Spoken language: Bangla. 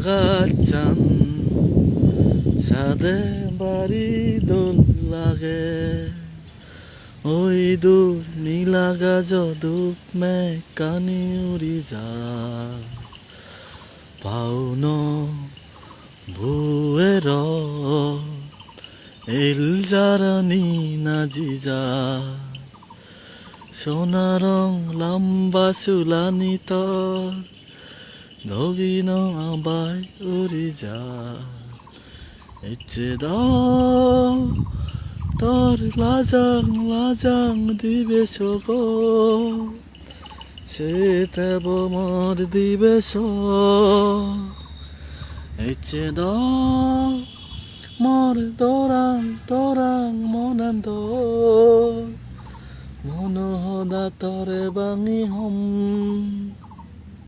আগাচ্ছান ছাদে বাড়ি দোল লাগে। ওই দূর নীলা গাজ দুপ মে কানি উড়ি যা পাউন ভুয়ের এল জারানি নাজি যা সোনা রং লম্বা চুলানি তর ধগিন আবাই উড়ি যা। ইচ্ছে দাও, তোর লাজাং লাজাং দিবে সগ সে তেব মর দিবে ইচ্ছে দাও, মর দরাং দরাং মনান্দ মনোহদা তরে বাঙি হম।